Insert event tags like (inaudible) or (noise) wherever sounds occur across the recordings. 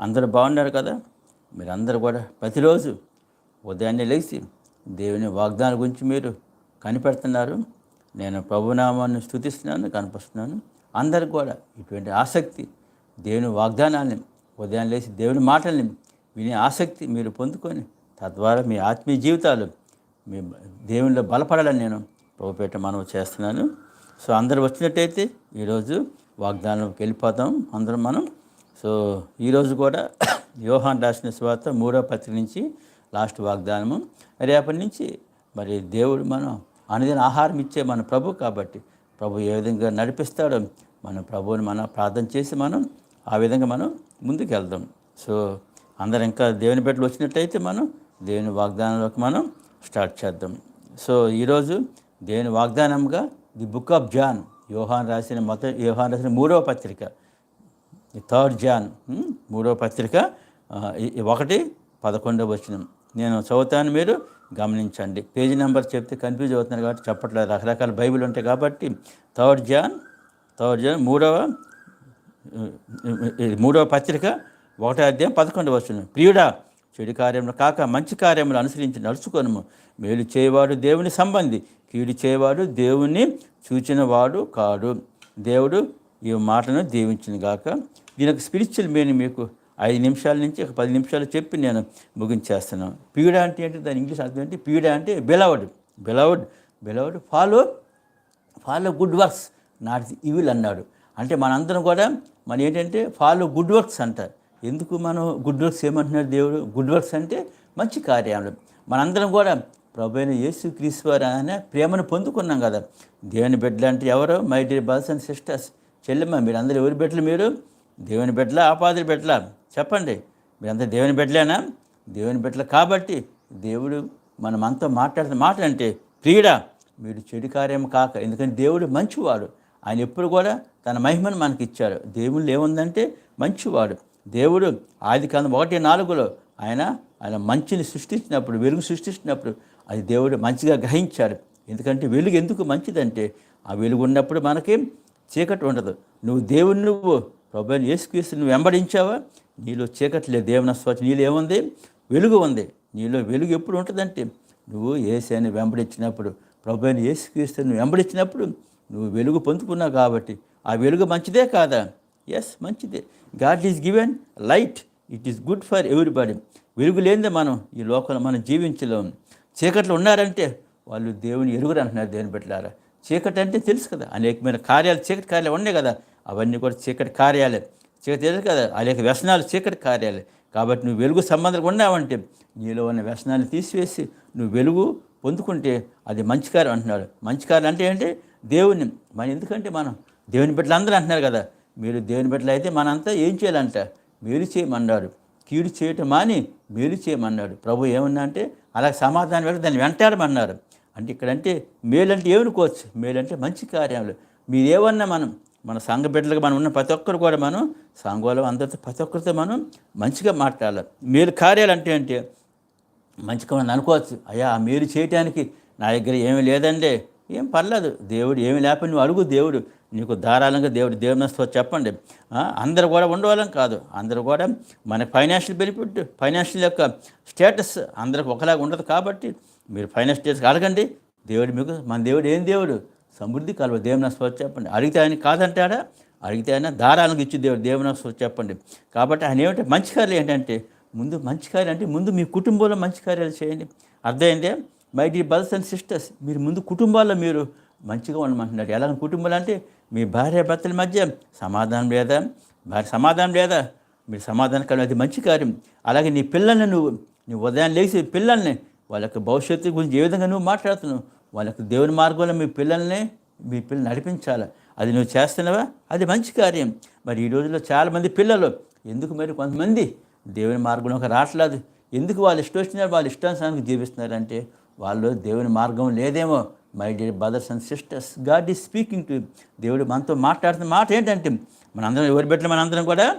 అందరూ బాగున్నారు కదా? మీరందరూ కూడా ప్రతిరోజు ఉదయాన్నే లేచి దేవుని వాగ్దానం గురించి మీరు కనిపెడుతున్నారు. నేను ప్రభునామాన్ని స్థుతిస్తున్నాను కనిపిస్తున్నాను అందరికి కూడా ఇటువంటి ఆసక్తి దేవుని వాగ్దానాన్ని ఉదయం లేచి దేవుని మాటల్ని వినే ఆసక్తి మీరు పొందుకొని తద్వారా మీ ఆత్మీయ జీవితాలు మీ దేవునిలో బలపడాలని నేను ప్రభుపేట మనవి చేస్తున్నాను. సో అందరు వచ్చినట్టయితే ఈరోజు వాగ్దానంకి వెళ్ళిపోతాం అందరం మనం సో ఈరోజు కూడా (coughs) యోహాన్ రాసిన స్వార్త మూడో పత్రిక నుంచి లాస్ట్ వాగ్దానము. రేపటి నుంచి మరి దేవుడు మనం అనుదిన ఆహారం ఇచ్చే మన ప్రభు కాబట్టి ప్రభు ఏ విధంగా నడిపిస్తాడో మన ప్రభువుని మనం ప్రార్థన చేసి మనం ఆ విధంగా మనం ముందుకు వెళ్దాం సో అందరు ఇంకా దేవుని బిడ్డలు వచ్చినట్టయితే మనం దేవుని వాగ్దానంలోకి మనం స్టార్ట్ చేద్దాం. సో ఈరోజు దేవుని వాగ్దానంగా the book of John Yohan రాసిన మొదటి యోహాన్ రాసిన మూడవ పత్రిక. థర్డ్ జాన్ మూడో మూడవ పత్రిక ఒకటి పదకొండవ వచనం. నేను చదువుతాను మీరు గమనించండి. పేజీ నెంబర్ చెప్తే కన్ఫ్యూజ్ అవుతున్నారు కాబట్టి చెప్పట్లేదు. రకరకాల బైబిల్ ఉంటాయి కాబట్టి థర్డ్ జాన్ థర్డ్ జాన్ మూడవ మూడవ పత్రిక ఒకటో అధ్యాయం పదకొండవ వచనం. ప్రియుడా చెడు కార్యములు కాక మంచి కార్యములు అనుసరించి నడుచుకొనుము. మేలు చేయవాడు దేవుని సంబంధి కీడు చేయవాడు దేవుణ్ణి చూచినవాడు కాడు. దేవుడు ఈ మాటను దీవించిన గాక దీనికి స్పిరిచువల్ మీనింగ్ మీకు ఐదు నిమిషాల నుంచి ఒక పది నిమిషాలు చెప్పి నేను ముగించేస్తున్నాను పీడ అంటే ఏంటి? దాని ఇంగ్లీష్ అర్థం ఏంటి? పీడ అంటే beloved beloved beloved follow follow good works not evil అన్నాడు. అంటే మనందరం కూడా మన ఏంటంటే ఫాలో గుడ్ వర్క్స్ అంటారు ఎందుకు మనం గుడ్ వర్క్స్ ఏమంటున్నాడు దేవుడు? గుడ్ వర్క్స్ అంటే మంచి కార్యాలు. మనందరం కూడా ప్రభు అయిన యేసు క్రీశ్వర అనే ప్రేమను పొందుకున్నాం కదా. దేవుని బిడ్డలు అంటే ఎవరు? My dear brothers and sisters చెల్లెమ్మ మీరు అందరూ ఎవరి బిడ్డలు మీరు? దేవుని బిడ్డలా ఆపాదుల బిడ్డల? చెప్పండి. మీరంతా దేవుని బిడ్డలేనా? దేవుని బిడ్డలు కాబట్టి దేవుడు మనమంతా మాట్లాడిన మాట అంటే ప్రియుడా మీరు చెడు కార్యం కాక ఎందుకంటే దేవుడు మంచివాడు. ఆయన ఎప్పుడు కూడా తన మహిమను మనకి ఇచ్చారు దేవుళ్ళు ఏముందంటే మంచివాడు. దేవుడు ఆది కాలం ఒకటి నాలుగులో ఆయన ఆయన మంచిని సృష్టించినప్పుడు వెలుగు సృష్టించినప్పుడు అది దేవుడు మంచిగా గ్రహించాడు. ఎందుకంటే వెలుగు ఎందుకు మంచిదంటే ఆ వెలుగు ఉన్నప్పుడు మనకి చీకటి ఉండదు. నువ్వు దేవుని నువ్వు ప్రభు యేసుక్రీస్తు వెంబడించావా? నీలో చీకటి లేదు. దేవుని స్వచ్ఛ నీలో ఏముంది? వెలుగు ఉంది. నీలో వెలుగు ఎప్పుడు ఉంటుందంటే నువ్వు ఏసైని వెంబడించినప్పుడు ప్రభు అయిన నువ్వు వెంబడించినప్పుడు నువ్వు వెలుగు పొందుకున్నావు కాబట్టి ఆ వెలుగు మంచిదే కాదా? ఎస్ మంచిదే. God is given light. It is good for everybody. వెలుగు లేనిదే మనం ఈ లోకంలో మనం జీవించలేం. చీకట్లు ఉన్నారంటే వాళ్ళు దేవుని ఎరుగురు అంటున్నారు దేవుని పెట్టారా చీకటి అంటే తెలుసు కదా అనేకమైన కార్యాలు చీకటి కార్యాలు ఉన్నాయి కదా. అవన్నీ కూడా చీకటి కార్యాలే చీకటి తెలుసు కదా అనేక వ్యసనాలు చీకటి కార్యాలే కాబట్టి నువ్వు వెలుగు సంబంధం ఉన్నావంటే నీలో ఉన్న వ్యసనాన్ని తీసివేసి నువ్వు వెలుగు పొందుకుంటే అది మంచి కార్యం అంటున్నాడు మంచి కార్యం అంటే ఏంటి? దేవుని మన ఎందుకంటే మనం దేవుని బిడ్డలు అందరూ అంటున్నారు కదా మీరు దేవుని బిడ్డలు అయితే మనంతా ఏం చేయాలంట? మేలు చేయమన్నాడు కీడు చేయటం మాని మేలు చేయమన్నాడు ప్రభు ఏమన్నా అంటే అలా సమాధానం వెళ్ళి దాన్ని వెంటాడమన్నారు. అంటే ఇక్కడంటే మేలంటే ఏమనుకోవచ్చు? మేలంటే మంచి కార్యాలు. మీరేమన్నా మనం మన సంఘ బిడ్డలుగా మనం ఉన్న ప్రతి ఒక్కరు కూడా మనం సంఘంలో అందరితో ప్రతి ఒక్కరితో మనం మంచిగా మాట్లాడాలి. మేలు కార్యాలు అంటే అంటే మంచిగా మనం అనుకోవచ్చు. అయ్యా ఆ మీరు చేయటానికి నా దగ్గర ఏమీ లేదండి. ఏం పర్లేదు. దేవుడు ఏమి లేకపోతే నువ్వు అడుగు దేవుడు. నీకు ధారాళంగా దేవుడు దేవునితో చెప్పండి. అందరు కూడా ఉండవాలని కాదు. అందరూ కూడా మన ఫైనాన్షియల్ బెనిఫిట్ ఫైనాన్షియల్ యొక్క స్టేటస్ అందరికి ఒకలాగా ఉండదు కాబట్టి మీరు ఫైనాన్షియల్ స్టేటస్ అడగండి. దేవుడు మీకు మన దేవుడు ఏం దేవుడు? సమృద్ధి కలవ దేవుని స్వచ్ఛ చెప్పండి. అడిగితే ఆయన కాదంటాడా? అడిగితే ఆయన దారానికి ఇచ్చి దేవుడు దేవుని స్వచ్ఛ చెప్పండి. కాబట్టి ఆయన ఏమంటే మంచి కార్యాలు ఏంటంటే ముందు మంచి కార్యాలు అంటే ముందు మీ కుటుంబంలో మంచి కార్యాలు చేయండి. అర్థమైందే? My dear brothers and sisters మీరు ముందు కుటుంబాల్లో మీరు మంచిగా ఉండమంటున్నారు. ఎలా కుటుంబాలు అంటే మీ భార్య భర్తల మధ్య సమాధానం లేదా? భార్య సమాధానం లేదా? మీరు సమాధానం కలిగి అది మంచి కార్యం. అలాగే నీ పిల్లల్ని నువ్వు నీ ఉదయం లేచి పిల్లల్ని వాళ్ళ యొక్క భవిష్యత్తు గురించి ఏ విధంగా నువ్వు మాట్లాడుతున్నావు? వాళ్ళకి దేవుని మార్గంలో మీ పిల్లల్ని మీ పిల్లల్ని నడిపించాలి. అది నువ్వు చేస్తున్నావా? అది మంచి కార్యం. మరి ఈ రోజుల్లో చాలామంది పిల్లలు ఎందుకు మరి కొంతమంది దేవుని మార్గంలోకి రావట్లేదు ఎందుకు వాళ్ళు ఇష్టం వచ్చినారు వాళ్ళు ఇష్టానుసారానికి జీవిస్తున్నారంటే వాళ్ళు దేవుని మార్గం లేదేమో. My dear brothers and sisters God is speaking to దేవుడు మనతో మాట్లాడుతున్న మాట ఏంటంటే మనందరం ఎవరి బిడ్డలు? మనందరం కూడా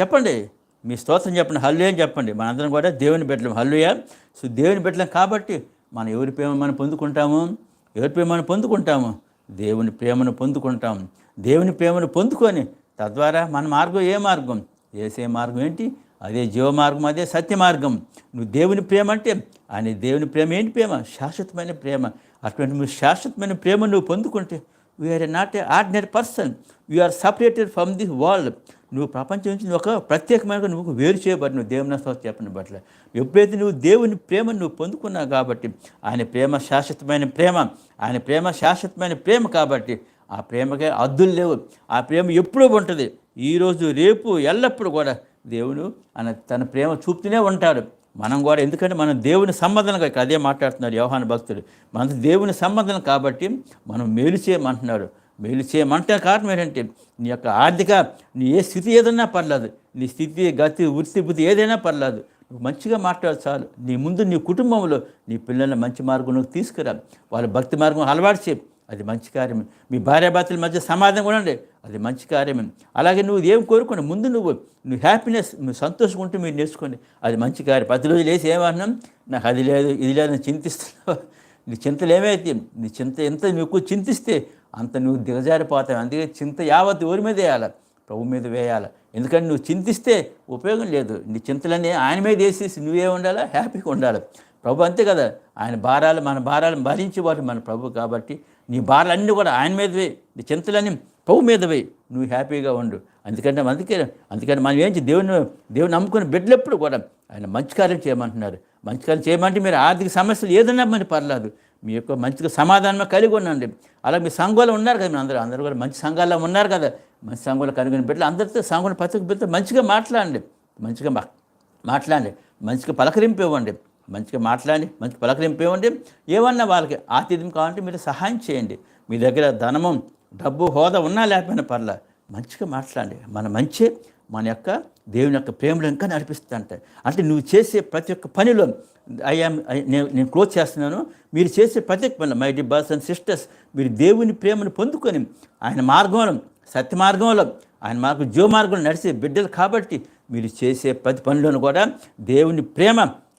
చెప్పండి. మీ స్తోత్రం చెప్పండి. హల్లు అని చెప్పండి. మనందరం కూడా దేవుని బిడ్డలం. హల్లుయా సో దేవుని బిడ్డలం కాబట్టి మనం ఎవరి ప్రేమ మనం పొందుకుంటాము? ఎవరి ప్రేమ మనం పొందుకుంటాము? దేవుని ప్రేమను పొందుకుంటాం. దేవుని ప్రేమను పొందుకొని తద్వారా మన మార్గం ఏ మార్గం? వేసే మార్గం ఏంటి? అదే జీవ మార్గం అదే సత్య మార్గం. నువ్వు దేవుని ప్రేమ అంటే ఆయన దేవుని ప్రేమ ఏంటి ప్రేమ? శాశ్వతమైన ప్రేమ. అటువంటి నువ్వు శాశ్వతమైన ప్రేమ నువ్వు పొందుకుంటే we're not a ordinary person are separated from the world నువ్వు ప్రపంచం నుంచి నువ్వు ఒక ప్రత్యేకమైన నువ్వు వేరు చేయబడి నువ్వు దేవుని స్వస్థ చెప్పిన బట్ల ఎప్పుడైతే నువ్వు దేవుని ప్రేమను నువ్వు పొందుకున్నావు కాబట్టి ఆయన ప్రేమ శాశ్వతమైన ప్రేమ ఆయన ప్రేమ శాశ్వతమైన ప్రేమ కాబట్టి ఆ ప్రేమకే అద్దులు లేవు. ఆ ప్రేమ ఎప్పుడూ ఉంటుంది. ఈరోజు రేపు ఎల్లప్పుడూ కూడా దేవుడు ఆయన తన ప్రేమ చూపుతూనే ఉంటాడు. మనం కూడా ఎందుకంటే మనం దేవుని సంబంధంగా అదే మాట్లాడుతున్నారు యోహాన భక్తుడు. మన దేవుని సంబంధం కాబట్టి మనం మేలు చేయమంటున్నాడు మేలు చేయమంటే కారణం ఏంటంటే నీ యొక్క ఆర్థిక నీ ఏ స్థితి ఏదైనా పర్లేదు నీ స్థితి గతి వృత్తి బుద్ధి ఏదైనా పర్లేదు నువ్వు మంచిగా మాట్లాడు చాలు. నీ ముందు నీ కుటుంబంలో నీ పిల్లల్ని మంచి మార్గంలోకి తీసుకురా వాళ్ళ భక్తి మార్గం అలవాటు చేయి. అది మంచి కార్యమే. మీ భార్యాభర్తల మధ్య సమాధానం కూడా ఉండే. అది మంచి కార్యమే. అలాగే నువ్వు ఏం కోరుకోండి ముందు నువ్వు నువ్వు హ్యాపీనెస్ నువ్వు సంతోషం ఉంటూ మీరు నేర్చుకోండి. అది మంచి కార్యం. ప్రతి రోజు వేసి ఏమన్నాం నాకు అది లేదు ఇది లేదు చింతిస్తున్నావు? నీ చింతలు ఏమైతే? నీ చింత ఎంత నువ్వు ఎక్కువ చింతిస్తే అంత నువ్వు దిగజారిపోతావు. అందుకే చింత యావత్ ఎవరి మీద వేయాలి? ప్రభు మీద వేయాలి. ఎందుకంటే నువ్వు చింతిస్తే ఉపయోగం లేదు. నీ చింతలన్నీ ఆయన మీద వేసేసి నువ్వే ఉండాలా? హ్యాపీగా ఉండాలి. ప్రభు అంతే కదా. ఆయన భారాలు మన భారాలు భరించేవాడు మన ప్రభు కాబట్టి నీ భారాలన్నీ కూడా ఆయన మీద నీ చింతలన్నీ ప్రభు మీద నువ్వు హ్యాపీగా ఉండు. అందుకంటే అందుకే అందుకని మనం ఏంటి దేవుని దేవుని నమ్ముకుని బిడ్డలెప్పుడు కూడా ఆయన మంచి కార్యం చేయమంటున్నారు. మంచి కార్యం చేయమంటే మీరు ఆర్థిక సమస్యలు ఏదన్నా మరి పర్లేదు. మీ యొక్క మంచిగా సమాధానమే కలిగి ఉండండి. అలా మీ సంఘాలు ఉన్నారు కదా మీరు అందరూ. అందరూ కూడా మంచి సంఘాల్లో ఉన్నారు కదా. మంచి సంఘంలో కలిగిన బిడ్డలు అందరితో సంఘం ప్రతి బిడ్డతో మంచిగా మాట్లాడండి. మంచిగా మా మాట్లాడండి. మంచిగా పలకరింపు ఇవ్వండి. మంచిగా మాట్లాడి మంచి పలకరింపు ఇవ్వండి. ఏమన్నా వాళ్ళకి ఆతిథ్యం కావాలంటే మీరు సహాయం చేయండి. మీ దగ్గర ధనము డబ్బు హోదా ఉన్నా లేకపోయినా పర్లా. మంచిగా మాట్లాడండి. మన మంచి మన యొక్క దేవుని యొక్క ప్రేమలో ఇంకా నడిపిస్తుంట అంటే నువ్వు చేసే ప్రతి ఒక్క పనిలో ఐఎమ్ నేను నేను క్లోజ్ చేస్తున్నాను. మీరు చేసే ప్రతి ఒక్క పనిలో my dear brothers and sisters మీరు దేవుని ప్రేమను పొందుకొని ఆయన మార్గంలో సత్య మార్గంలో ఆయన మార్గం జీవ మార్గంలో నడిచే బిడ్డలు కాబట్టి మీరు చేసే ప్రతి పనిలోనూ కూడా దేవుని ప్రేమ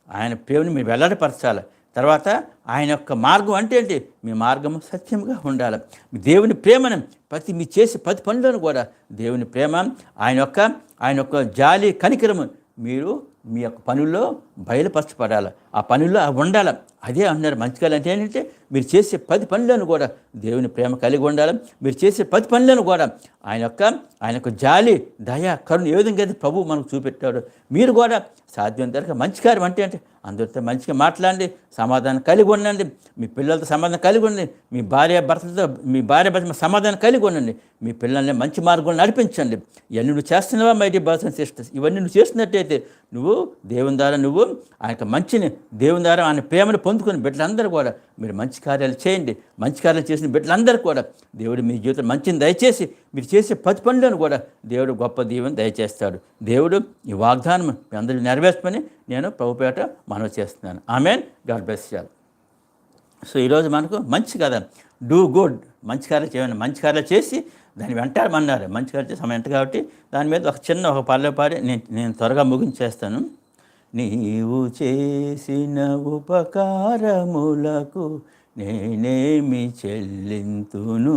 ఆయన ప్రేమని మీరు వెల్లడిపరచాలి తర్వాత ఆయన యొక్క మార్గం అంటే ఏంటి? మీ మార్గము సత్యముగా ఉండాలి. మీ దేవుని ప్రేమను ప్రతి మీ చేసే ప్రతి పనులను కూడా దేవుని ప్రేమ ఆయన యొక్క ఆయన యొక్క జాలి కనికరము మీరు మీ యొక్క పనుల్లో బయలుపరచబడాలి. ఆ పనుల్లో ఉండాలి. అదే అన్నారు మంచి కాలం అంటే ఏంటంటే మీరు చేసే పది పనులను కూడా దేవుని ప్రేమ కలిగి ఉండాలి. మీరు చేసే పది పనులను కూడా ఆయన యొక్క ఆయన యొక్క జాలి దయ కరుణ ఏ విధంగా అయితే ప్రభువు మనకు చూపెట్టాడు మీరు కూడా సాధ్యం వరకు మంచి కార్యం అంటే అంటే అందరితో మంచిగా మాట్లాడండి సమాధానం కలిగి ఉండండి మీ పిల్లలతో సమాధానం కలిగి ఉండండి మీ భార్య భర్తలతో మీ భార్య భర్త సమాధానం కలిగి ఉండండి మీ పిల్లల్ని మంచి మార్గంలో నడిపించండి. ఇవన్నీ నువ్వు చేస్తున్నావా my dear brothers and sisters ఇవన్నీ నువ్వు చేస్తున్నట్టయితే నువ్వు దేవుని ద్వారా నువ్వు ఆయన యొక్క మంచిని దేవుని ద్వారా ఆయన ప్రేమను పొందుకుని బిడ్డలందరూ కూడా మీరు మంచి కార్యాలు చేయండి. మంచి కార్యాలు చేసిన బిడ్డలందరూ కూడా దేవుడు మీ జీవితం మంచిని దయచేసి మీరు చేసే పది పనులను కూడా దేవుడు గొప్ప దీవెని దయచేస్తాడు. దేవుడు ఈ వాగ్దానం మీ అందరూ నెరవేర్చమని నేను ప్రభుపేట మనవి చేస్తున్నాను. ఆమెన్. గాడ్ బ్లెస్ చాలు సో ఈరోజు మనకు మంచి కదా డూ గుడ్. మంచి కార్యాలు చేయండి. మంచి కార్యాలు చేసి దాన్ని వెంటాడమన్నారు మంచి కలిసి సమయం ఎంత కాబట్టి దాని మీద ఒక చిన్న ఒక పల్లె పాడి నేను నేను త్వరగా ముగించేస్తాను. నీవు చేసిన ఉపకారములకు నేనేమి చెల్లింతును?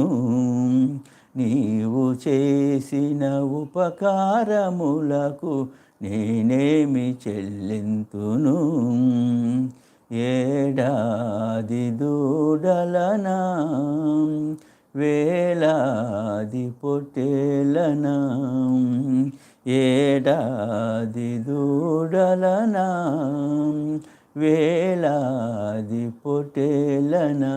నీవు చేసిన ఉపకారములకు నేనేమి చెల్లింతును? ఏడాది దూడలనా? వేలాది పొట్టేలనా ఏడాది దూడలనా వేలాది పొట్టేలనా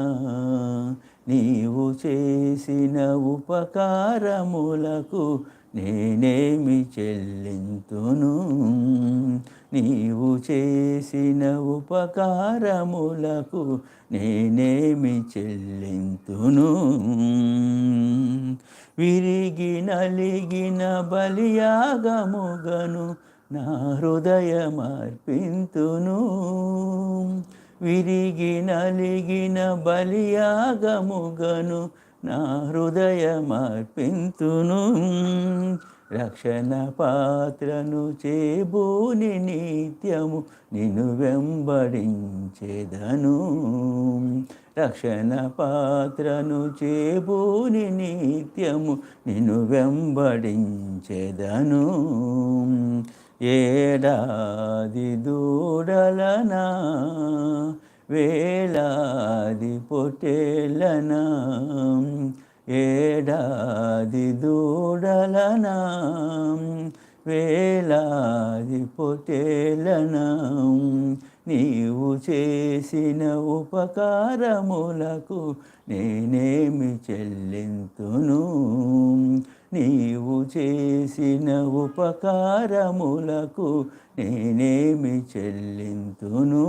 నీవు చేసిన ఉపకారములకు నేనేమి చెల్లింతును? నీవు చేసిన ఉపకారములకు నేనేమి చెల్లింతును? విరిగి నలిగిన బలియాగముగను నా హృదయమర్పింతును. విరిగి నలిగిన బలియాగముగను నా హృదయమర్పింతును. రక్షణ పాత్రను చేబూని నిత్యము నిన్ను వెంబడించేదను. రక్షణ పాత్రను చేబూని నిత్యము నిన్ను వెంబడించేదను. ఏడాది దూడలనా వేలాది పొట్టేలనా ఏడాది దూడలన? వేలాది పొట్టేలనా నీవు చేసిన ఉపకారములకు నేనేమి చెల్లింతును? నీవు చేసిన ఉపకారములకు నేనేమి చెల్లింతును?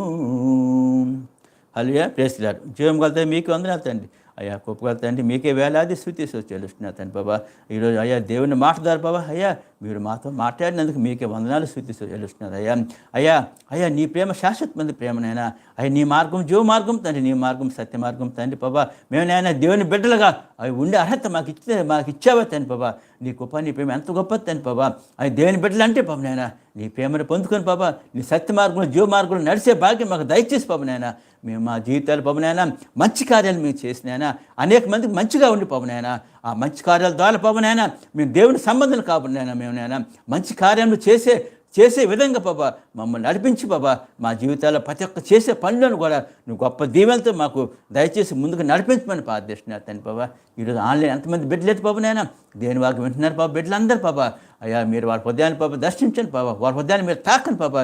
అలియా ప్రేస్తులారు జీవం కలితే మీకు వందనాలు తండ్రి. అయ్యా గొప్పగల తండ్రి మీకే వేలాది స్థుతి చెల్లిస్తున్నా తండ్రి బాబా ఈరోజు అయ్యా దేవుని మాట్లాడారు బాబా అయ్యా మీరు మాతో మాట్లాడినందుకు మీకే వందనాలు స్థుతి చెల్లిస్తున్నారు అయ్యా. అయ్యా అయ్యా నీ ప్రేమ శాశ్వతమంది ప్రేమనైనా అయ్యా నీ మార్గం జీవ మార్గం తండ్రి నీ మార్గం సత్య మార్గం తండ్రి బాబా మేము దేవుని బిడ్డలుగా అవి ఉండే అర్హత మాకు ఇచ్చే మాకు ఇచ్చావా తండ్రి బాబా నీ గొప్ప నీ ప్రేమ ఎంత గొప్ప తండ్రి బాబా అవి దేవుని బిడ్డలు అంటే పాప నాయన నీ ప్రేమను పొందుకొని బాబా నీ సత్య మార్గంలో జీవ మార్గంలో నడిచే భాగ్యం మాకు దయచేసి పాప నాయన. మేము మా జీవితాలు పవనైనా మంచి కార్యాలు మేము చేసినైనా అనేక మందికి మంచిగా ఉండి పవనైనా ఆ మంచి కార్యాల ద్వారా పవనైనా మేము దేవుని సంబంధం కాబడినైనా మేమునైనా మంచి కార్యాలు చేసే చేసే విధంగా బాబా మమ్మల్ని నడిపించి బాబా మా జీవితాల్లో ప్రతి ఒక్క చేసే పనులను కూడా నువ్వు గొప్ప దీవెనతో మాకు దయచేసి ముందుకు నడిపించమని ప్రార్థిస్తున్నారు తండ్రి బాబా. ఈరోజు ఆన్లైన్ ఎంతమంది బిడ్డలేదు బాబు నాయన. దేని వాకి వింటున్నారు బాబా బిడ్డలు అందరు బాబా. అయ్యా మీరు వారి హృదయాన్ని పాప దర్శించండి పాప వారి హృదయాన్ని మీరు తాకండి పాప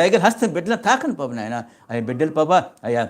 దగ్గర హస్తం బిడ్డలను తాకండి పాప నాయన. అయ్యా బిడ్డలు పాప అయ్యా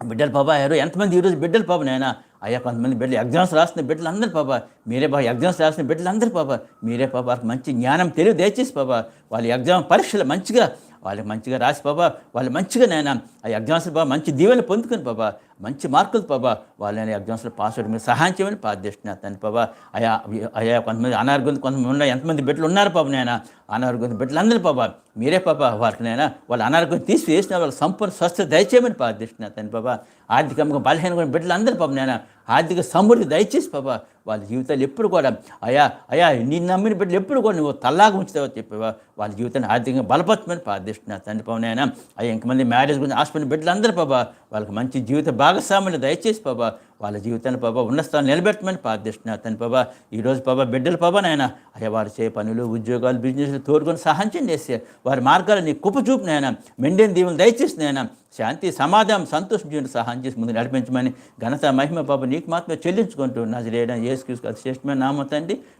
బిడ్డలు పాప ఎవరు ఎంతమంది ఈరోజు బిడ్డలు పాప నాయన. అయ్యా కొంతమంది బిడ్డలు ఎగ్జామ్స్ రాసిన బిడ్డలు అందరు పాప మీరే బాబా ఎగ్జామ్స్ రాసిన బిడ్డలు అందరు పాప మీరే పాప వాళ్ళకి మంచి జ్ఞానం తెలివి దయచేసి పాప వాళ్ళ ఎగ్జామ్ పరీక్షలు మంచిగా వాళ్ళకి మంచిగా రాసి పాప వాళ్ళు మంచిగా నేను ఆ ఎగ్జామ్స్ బాబా మంచి దీవెన పొందుకుని పాప మంచి మార్కులు బాబా వాళ్ళని ఎగ్జామ్స్లో పాస్ అవ్వడం మీరు సహాయం చేయమని ప్రార్థిస్తున్నారు తండ్రి బాబా అయా అయా కొంతమంది అనారోగ్యం కొంతమంది ఉన్నాయి ఎంతమంది బిడ్డలు ఉన్నారు పాప నేను అనారోగ్యం బిడ్డలు అందరూ పాప మీరే పాప వారికి నైనా వాళ్ళ అనారోగ్యం తీసివేసిన వాళ్ళ సంపూర్ణ స్వస్థ దయచేయమని ప్రార్థిస్తున్నారు తండ్రి పాప ఆర్థికంగా బలహీన బిడ్డలు అందరూ పాప నేను ఆర్థిక సమృద్ధి దయచేసి పాప వాళ్ళ జీవితాలు ఎప్పుడు కూడా అయా అయా నీ నమ్మిన బిడ్డలు ఎప్పుడు కూడా నువ్వు తల్లాగా ఉంచుతావో చెప్పేవా వాళ్ళ జీవితాన్ని ఆర్థికంగా బలపరచమని ప్రార్థిస్తున్నారు తండ్రి పవన్ అయినా అయ్యా ఇంకమంది మ్యారేజ్ గురించి హాస్పిటల్ బిడ్డలు అందరూ పాప వాళ్ళకి మంచి జీవిత భాగస్వాములు దయచేసి బాబా వాళ్ళ జీవితాన్ని బాబా ఉన్న స్థానం నిలబెట్టమని ప్రార్థిస్తున్నారు. తను బాబా ఈరోజు బాబా బిడ్డలు బాబా నాయన అయ్యా వారు చే పనులు ఉద్యోగాలు బిజినెస్లు తోడుకొని సహాయం చేస్తే వారి మార్గాలు నీ కుప్ప చూపు నాయన. మెండేని దీవులు దయచేసి నాయన శాంతి సమాధానం సంతోషం జీవితం సహాయం చేసి ముందు నడిపించమని ఘనత మహిమ పాప నీకు మాత్రమే చెల్లించుకుంటూ నా చేయడం ఏసుక్రీస్తు అది శ్రేష్టమైన నామం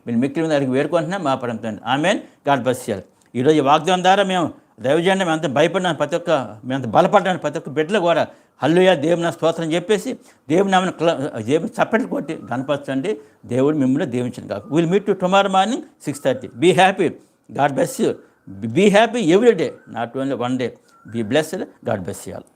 మీరు మిక్కిలి మీద అడిగి వేడుకుంటున్నాం మా పరం తండ్రి. ఆమెన్. గాడ్ బస్యాలు ఈరోజు వాగ్దానం ద్వారా మేము దైవజాన్ని మేము అంత ప్రతి ఒక్క మేము అంత బలపడ్డాను ప్రతి ఒక్క బిడ్డలు కూడా హల్లుయ దేవుని స్తోత్రం చెప్పేసి దేవుని నామని దేవుని చప్పట్లు కొట్టి గణపరచండి. దేవుడు మిమ్మల్ని దీవించండి కాదు will meet to tomorrow morning six thirty be happy God bless you be happy every day not only one day be blessed God bless you all